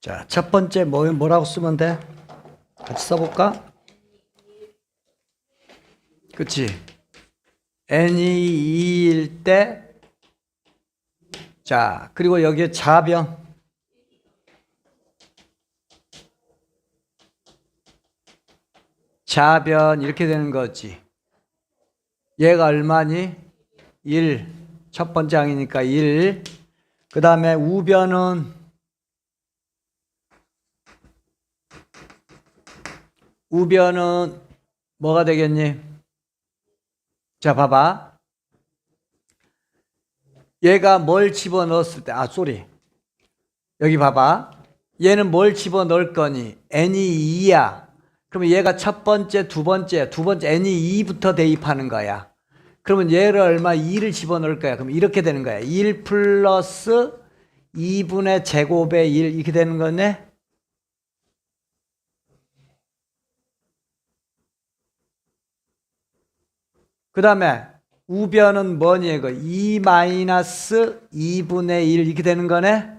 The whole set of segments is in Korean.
자, 첫 번째 뭐, 뭐라고 쓰면 돼? 같이 써볼까? 그치? n이 2일 때, 자, 그리고 여기에 자변. 자변 이렇게 되는 거지. 얘가 얼마니? 1. 첫 번째 항이니까 1. 그 다음에 우변은 우변은 뭐가 되겠니? 자, 봐봐. 얘가 뭘 집어넣었을 때, 아, 쏘리. 여기 봐봐. 얘는 뭘 집어넣을 거니? n이 2야. 그러면 얘가 첫 번째, 두 번째, 두 번째 n이 2부터 대입하는 거야. 그러면 얘를 얼마 2를 집어넣을 거야. 그럼 이렇게 되는 거야. 1 플러스 2분의 제곱의 1 이렇게 되는 거네. 그 다음에 우변은 뭐니 이거 2 마이너스 2분의 1 이렇게 되는 거네.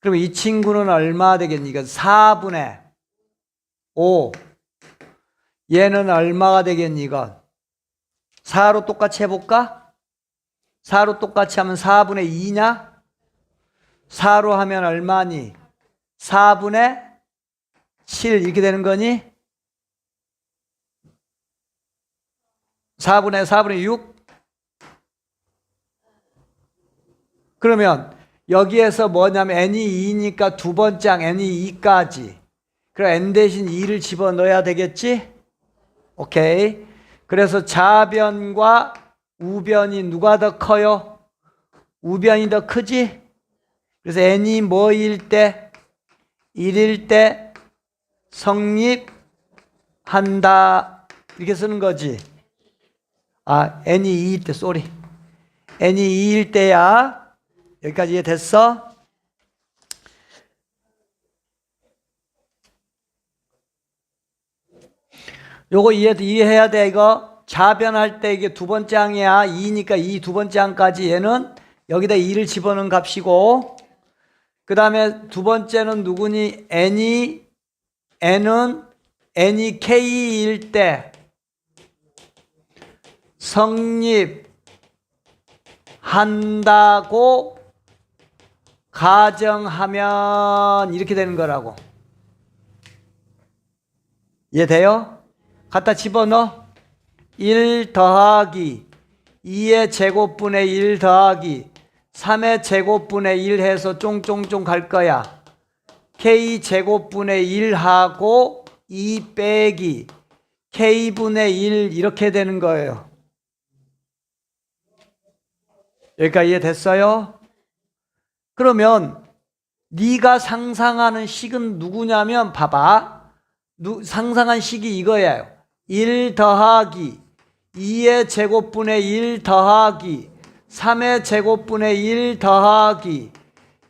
그럼 이 친구는 얼마 되겠니? 이건 4분의 5. 얘는 얼마가 되겠니? 이건 4로 똑같이 해볼까? 4로 똑같이 하면 4분의 2냐? 4로 하면 얼마니? 4분의 7 이렇게 되는 거니? 4분의 4분의 6? 그러면 여기에서 뭐냐면 n이 2니까 두 번째 항 n이 2까지. 그럼 n 대신 2를 집어넣어야 되겠지? 오케이. 그래서 좌변과 우변이 누가 더 커요? 우변이 더 크지? 그래서 n이 뭐일 때? 1일 때 성립한다. 이렇게 쓰는 거지. 아, n이 2일 때, 쏘리. n이 2일 때야. 여기까지 이해됐어? 요거 이해, 이해해야 돼, 이거. 좌변할 때 이게 두 번째 항이야. 2니까 이두 번째 항까지 얘는 여기다 2를 집어넣은 값이고, 그 다음에 두 번째는 누구니? n이, n은 n이 k일 때 성립한다고 가정하면 이렇게 되는 거라고. 이해돼요? 갖다 집어넣어. 1 더하기 2의 제곱분의 1 더하기 3의 제곱분의 1 해서 쫑쫑쫑 갈 거야. k 제곱분의 1하고 2 빼기 k분의 1 이렇게 되는 거예요. 여기까지 이해됐어요? 그러면 네가 상상하는 식은 누구냐면 봐봐. 누, 상상한 식이 이거예요. 1 더하기 2의 제곱분의 1 더하기 3의 제곱분의 1 더하기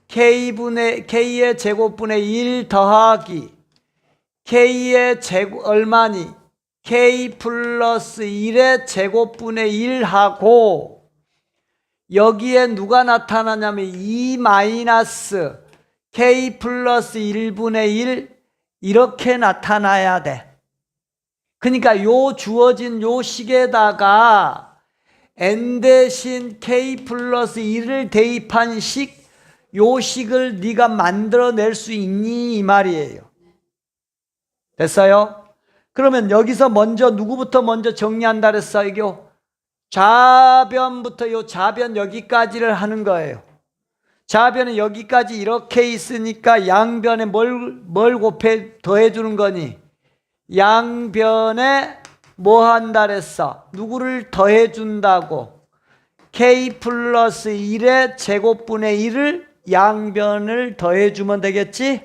k분의 k의 제곱분의 1 더하기 k의 제곱 얼마니? k 플러스 1의 제곱분의 1하고 여기에 누가 나타나냐면 2 마이너스 k 플러스 1분의 1 이렇게 나타나야 돼. 그러니까 요 주어진 요 식에다가 n 대신 k 플러스 1을 대입한 식, 요 식을 네가 만들어낼 수 있니 이 말이에요. 됐어요? 그러면 여기서 먼저 누구부터 먼저 정리한다 그랬어 이거 좌변부터 요 좌변 여기까지를 하는 거예요. 좌변은 여기까지 이렇게 있으니까 양변에 뭘, 뭘 곱해 더해 주는 거니? 양변에 뭐 한다 그랬어? 누구를 더해 준다고? k 플러스 1의 제곱분의 1을 양변을 더해 주면 되겠지?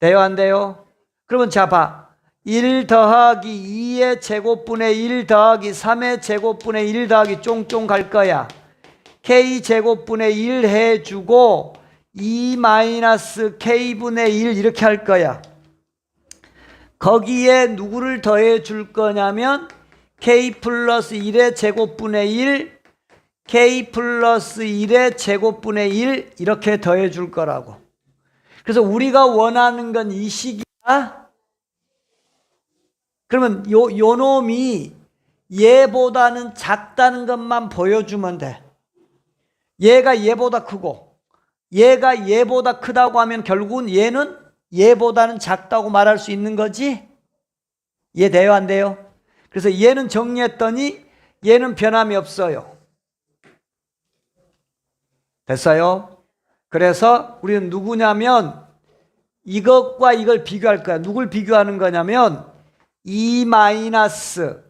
돼요 안 돼요? 그러면 자 봐. 1 더하기 2의 제곱분의 1 더하기 3의 제곱분의 1 더하기 쫑쫑 갈 거야. k 제곱분의 1 해주고 2 마이너스 k분의 1 이렇게 할 거야. 거기에 누구를 더해 줄 거냐면 k 플러스 1의 제곱분의 1 k 플러스 1의 제곱분의 1 이렇게 더해 줄 거라고. 그래서 우리가 원하는 건 이 식이야. 그러면 요, 요 놈이 얘보다는 작다는 것만 보여주면 돼. 얘가 얘보다 크고 얘가 얘보다 크다고 하면 결국은 얘는 얘보다는 작다고 말할 수 있는 거지? 이해돼요? 안 돼요? 그래서 얘는 정리했더니 얘는 변함이 없어요. 됐어요? 그래서 우리는 누구냐면 이것과 이걸 비교할 거야. 누굴 비교하는 거냐면 2 마이너스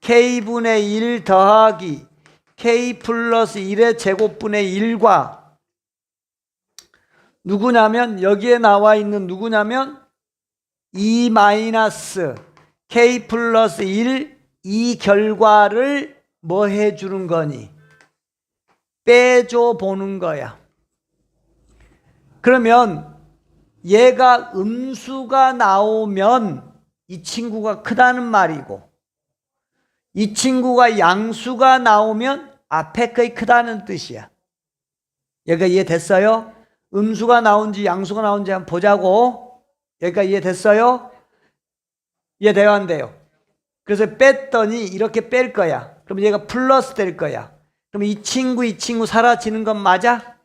k분의 1 더하기 k 플러스 1의 제곱분의 1과 누구냐면 여기에 나와 있는 누구냐면 2 마이너스 k 플러스 1 이 결과를 뭐 해주는 거니? 빼줘 보는 거야. 그러면 얘가 음수가 나오면 이 친구가 크다는 말이고 이 친구가 양수가 나오면 앞에 거이 크다는 뜻이야. 얘가 이해됐어요? 음수가 나온지 양수가 나온지 한번 보자고. 얘가 이해됐어요? 이해돼요? 안 돼요? 그래서 뺐더니 이렇게 뺄 거야. 그럼 얘가 플러스 될 거야. 그럼 이 친구, 이 친구 사라지는 건 맞아?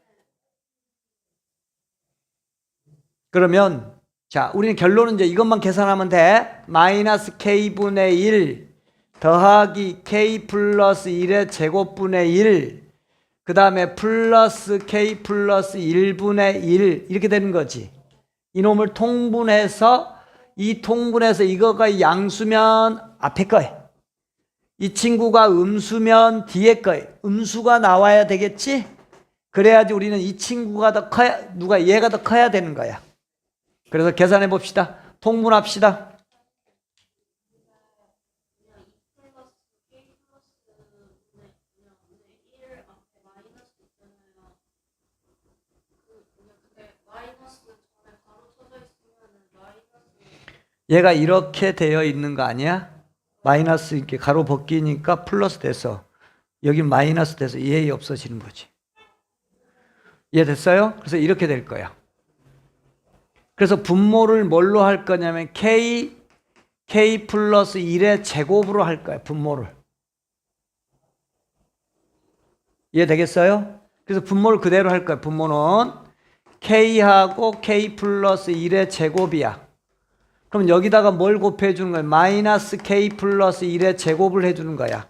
그러면 자, 우리는 결론은 이제 이것만 계산하면 돼. 마이너스 k분의 1 더하기 k 플러스 1의 제곱분의 1. 그 다음에 플러스 k 플러스 1분의 1 이렇게 되는 거지. 이놈을 통분해서 이 통분해서 이거가 양수면 앞에 거에 이 친구가 음수면 뒤에 거에 음수가 나와야 되겠지? 그래야지 우리는 이 친구가 더 커야 누가 얘가 더 커야 되는 거야. 그래서 계산해 봅시다. 통분합시다. 얘가 이렇게 되어 있는 거 아니야? 마이너스 이렇게 가로 벗기니까 플러스 돼서 여기 마이너스 돼서 얘 없어지는 거지. 이해 됐어요? 그래서 이렇게 될 거야. 그래서 분모를 뭘로 할 거냐면 k k 플러스 1의 제곱으로 할 거야. 분모를. 이해되겠어요? 그래서 분모를 그대로 할 거야. 분모는 k하고 k 플러스 1의 제곱이야. 그럼 여기다가 뭘 곱해 주는 거야? 마이너스 k 플러스 1의 제곱을 해 주는 거야.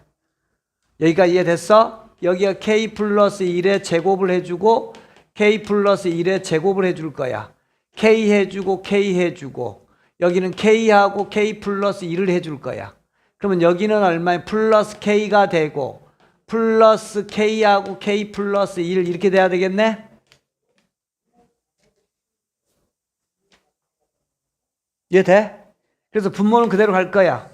여기가 이해됐어? 여기가 k 플러스 1의 제곱을 해주고 k 플러스 1의 제곱을 해줄 거야. K 해주고 k 해주고 여기는 k하고 k 플러스 1을 해줄 거야. 그러면 여기는 얼마에 플러스 k가 되고 플러스 k하고 k 플러스 1 이렇게 돼야 되겠네? 이해 돼? 그래서 분모는 그대로 갈 거야.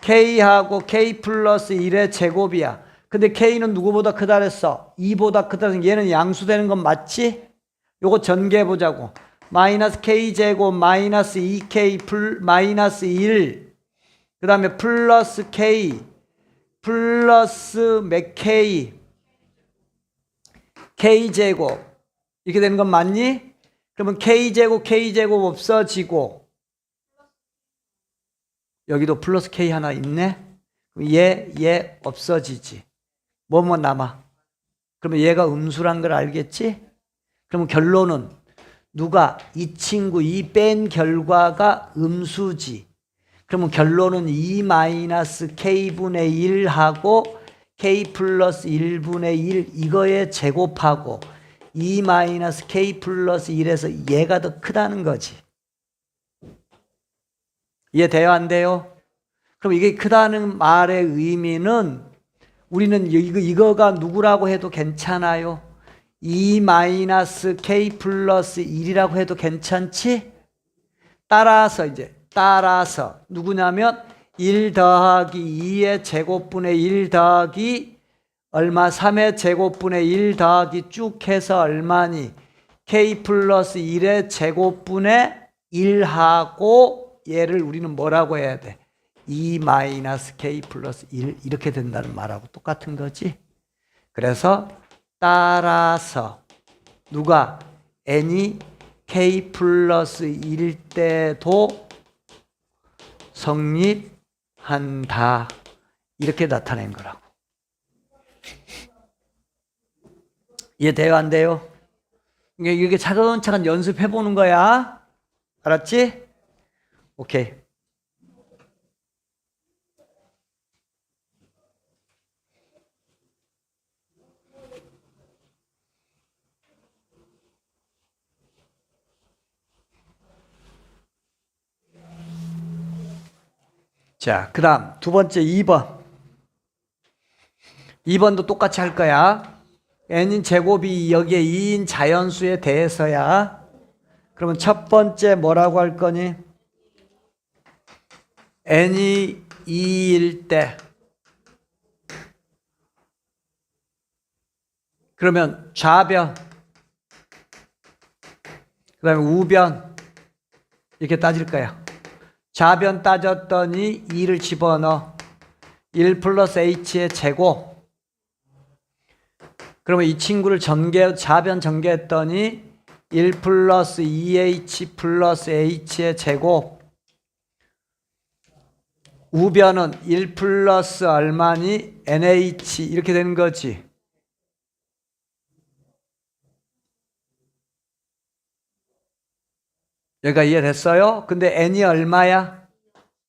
k하고 k 플러스 1의 제곱이야. 근데 k는 누구보다 크다 그랬어? 2보다 크다 그래서 얘는 양수되는 건 맞지? 요거 전개해 보자고. 마이너스 k 제곱 마이너스 2k 플 마이너스 1. 그 다음에 플러스 k 플러스 몇 k k 제곱 이렇게 되는 건 맞니? 그러면 k 제곱 k 제곱 없어지고 여기도 플러스 K 하나 있네? 얘, 얘 없어지지. 뭐뭐 남아? 그러면 얘가 음수란 걸 알겠지? 그러면 결론은 누가 이 친구 이 뺀 결과가 음수지. 그러면 결론은 2 마이너스 K분의 1하고 K 플러스 1분의 1 이거에 제곱하고 2 마이너스 K 플러스 1에서 얘가 더 크다는 거지. 이해돼요? 안 돼요? 그럼 이게 크다는 말의 의미는 우리는 이거, 이거가 누구라고 해도 괜찮아요. 2 마이너스 k 플러스 1이라고 해도 괜찮지? 따라서 이제 따라서 누구냐면 1 더하기 2의 제곱분의 1 더하기 얼마 3의 제곱분의 1 더하기 쭉 해서 얼마니 k 플러스 1의 제곱분의 1하고 얘를 우리는 뭐라고 해야 돼? 2 마이너스 k 플러스 1 이렇게 된다는 말하고 똑같은 거지. 그래서 따라서 누가 n이 k 플러스 1일 때도 성립한다. 이렇게 나타낸 거라고. 이해돼요? 안 돼요? 이게 차근차근 연습해 보는 거야. 알았지? 오케이. 자, 그 다음 두 번째 2번. 2번도 똑같이 할 거야. n인 제곱이 여기에 2인 자연수에 대해서야. 그러면 첫 번째 뭐라고 할 거니? n이 2일 때. 그러면 좌변, 그 다음에 우변, 이렇게 따질 거야. 좌변 따졌더니 2를 집어넣어. 1 플러스 h의 제곱. 그러면 이 친구를 전개, 좌변 전개했더니 1 플러스 2h 플러스 h의 제곱. 우변은 1 플러스 얼마니 nh 이렇게 되는 거지. 여기가 이해됐어요? 근데 n이 얼마야?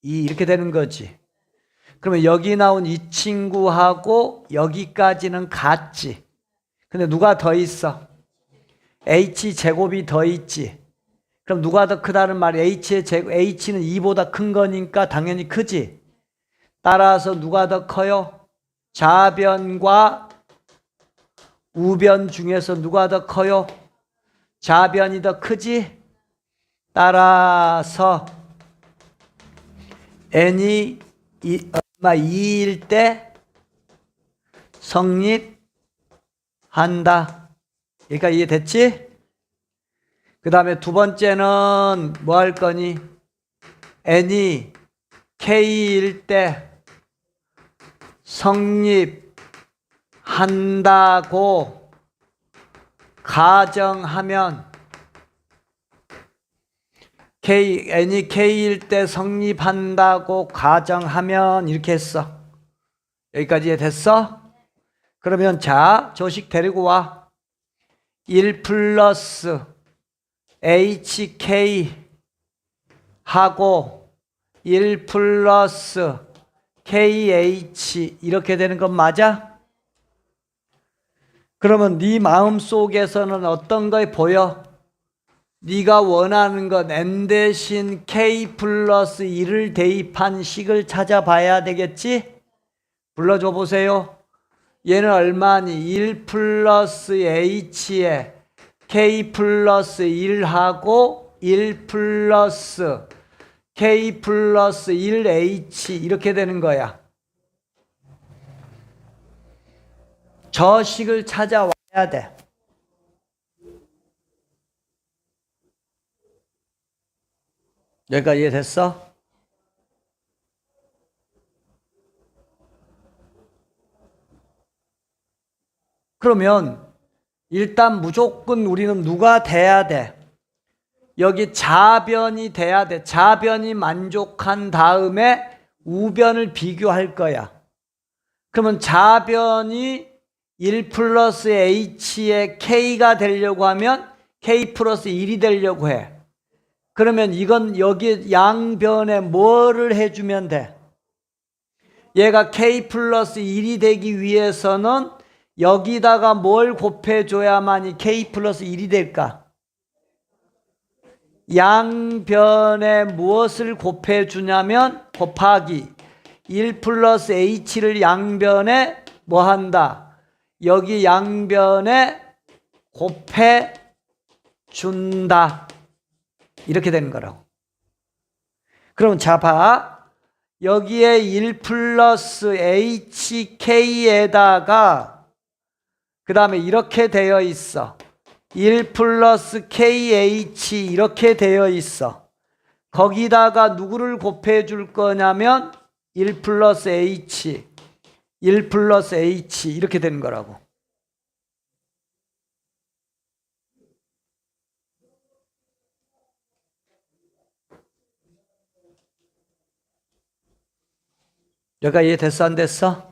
2 이렇게 되는 거지. 그러면 여기 나온 이 친구하고 여기까지는 같지. 근데 누가 더 있어? h 제곱이 더 있지. 그럼 누가 더 크다는 말이 h의 제곱, h는 2보다 큰 거니까 당연히 크지. 따라서 누가 더 커요? 좌변과 우변 중에서 누가 더 커요? 좌변이 더 크지? 따라서 n이 이, 얼마 2일 때 성립한다. 그러니까 이해됐지? 그 다음에 두 번째는 뭐 할 거니? n이 k일 때 성립한다고 가정하면 K, n이 K일 때 성립한다고 가정하면 이렇게 했어. 여기까지 됐어? 그러면 자, 조식 데리고 와. 1 플러스 HK 하고 1 플러스 KH 이렇게 되는 건 맞아? 그러면 네 마음 속에서는 어떤 거 보여? 네가 원하는 건 n 대신 k 플러스 1을 대입한 식을 찾아봐야 되겠지? 불러줘 보세요. 얘는 얼마니? 1 플러스 h에 k 플러스 1하고 1 플러스 k 플러스 1h 이렇게 되는 거야. 저 식을 찾아와야 돼. 여기까지 이해됐어? 그러면 일단 무조건 우리는 누가 돼야 돼? 여기 자변이 돼야 돼. 자변이 만족한 다음에 우변을 비교할 거야. 그러면 자변이 1 플러스 h의 k가 되려고 하면 k 플러스 1이 되려고 해. 그러면 이건 여기 양변에 뭐를 해주면 돼? 얘가 k 플러스 1이 되기 위해서는 여기다가 뭘 곱해줘야만이 k 플러스 1이 될까? 양변에 무엇을 곱해주냐면 곱하기 1 플러스 h를 양변에 뭐 한다? 여기 양변에 곱해준다. 이렇게 되는 거라고. 그럼 자 봐. 여기에 1 플러스 HK에다가 그 다음에 이렇게 되어 있어. 1 플러스 KH 이렇게 되어 있어. 거기다가 누구를 곱해 줄 거냐면 1 플러스 H, 1 플러스 H 이렇게 되는 거라고. 여기가 이해 됐어 안 됐어?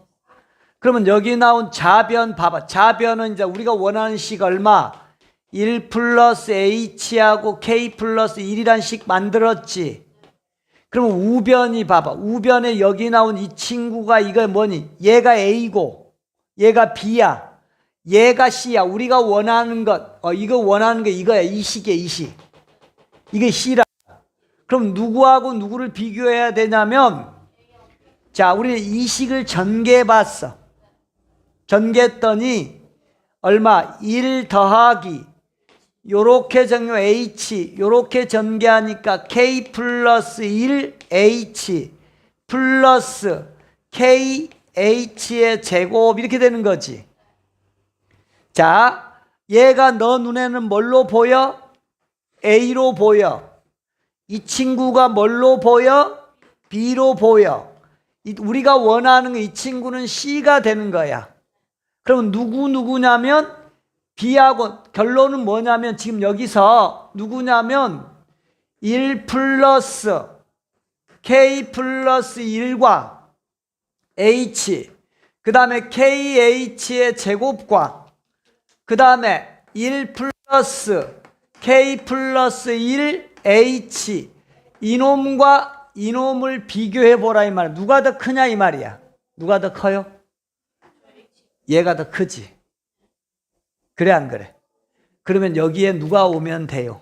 그러면 여기 나온 자변 봐봐. 자변은 이제 우리가 원하는 식 얼마? 1 플러스 h하고 k 플러스 1이란 식 만들었지. 그러면 우변이 봐봐. 우변에 여기 나온 이 친구가 이거 뭐니? 얘가 a고 얘가 b야. 얘가 c야. 우리가 원하는 것. 어 이거 원하는 게 이거야. 이 식이야, 이 식. 이게 c라. 그럼 누구하고 누구를 비교해야 되냐면 자, 우리 이 식을 전개해 봤어. 전개했더니 얼마? 1 더하기 요렇게 정요 h 요렇게 전개하니까 k 플러스 1 h 플러스 k h의 제곱 이렇게 되는 거지. 자, 얘가 너 눈에는 뭘로 보여? a로 보여. 이 친구가 뭘로 보여? b로 보여. 이- 우리가 원하는 이 친구는 c가 되는 거야. 그럼 누구 누구냐면 B하고 결론은 뭐냐면 지금 여기서 누구냐면 1 플러스 K 플러스 1과 H 그 다음에 KH의 제곱과 그 다음에 1 플러스 K 플러스 1 H 이놈과 이놈을 비교해 보라 이 말이야 누가 더 크냐 이 말이야 누가 더 커요? 얘가 더 크지. 그래 안 그래? 그러면 여기에 누가 오면 돼요?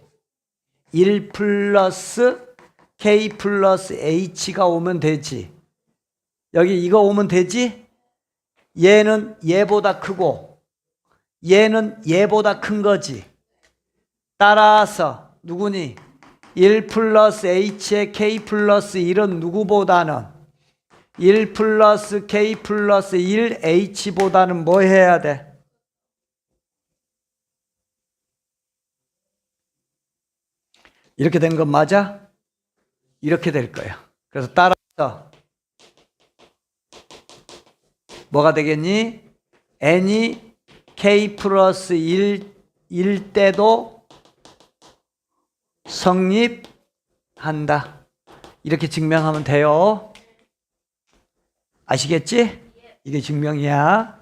1 플러스 k 플러스 h가 오면 되지. 여기 이거 오면 되지? 얘는 얘보다 크고 얘는 얘보다 큰 거지. 따라서 누구니? 1 플러스 h의 k 플러스 1은 누구보다는 1 플러스 k 플러스 1 h보다는 뭐 해야 돼? 이렇게 된 건 맞아? 이렇게 될 거야. 그래서 따라서 뭐가 되겠니? n이 k 플러스 1, 1 때도 성립한다. 이렇게 증명하면 돼요. 아시겠지? 이게 증명이야.